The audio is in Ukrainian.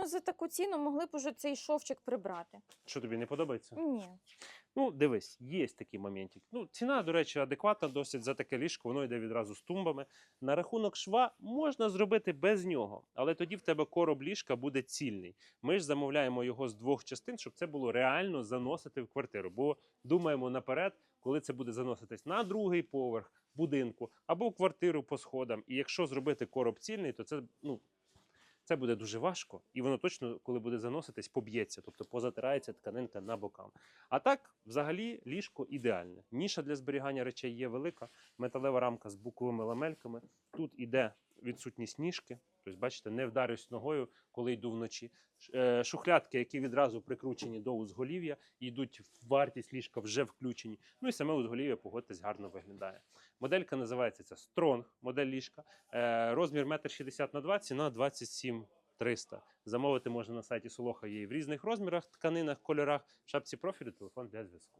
Ну, за таку ціну могли б уже цей шовчик прибрати. Що тобі не подобається? Ні. Ну, дивись, є такий моментик. Ну, ціна, до речі, адекватна досить за таке ліжко, воно йде відразу з тумбами. На рахунок шва можна зробити без нього, але тоді в тебе короб ліжка буде цільний. Ми ж замовляємо його з двох частин, щоб це було реально заносити в квартиру. Бо думаємо наперед, коли це буде заноситись на другий поверх будинку або в квартиру по сходам. І якщо зробити короб цільний, то це ну. Це буде дуже важко, і воно точно, коли буде заноситись, поб'ється, тобто позатирається тканинка на бокам. А так, взагалі, ліжко ідеальне. Ніша для зберігання речей є велика, металева рамка з буковими ламельками. Тут іде відсутність ніжки. Тобто, бачите, не вдарюсь ногою, коли йду вночі. Е, Шухлядки, які відразу прикручені до узголів'я, йдуть в вартість ліжка вже включені. Ну і саме узголів'я, погодьтесь, гарно виглядає. Моделька називається ця Strong, модель ліжка. Е, Розмір 1,60 на 2, ціна 27 300. Замовити можна на сайті Солоха є в різних розмірах, тканинах, кольорах. Шапці профілю телефон для зв'язку.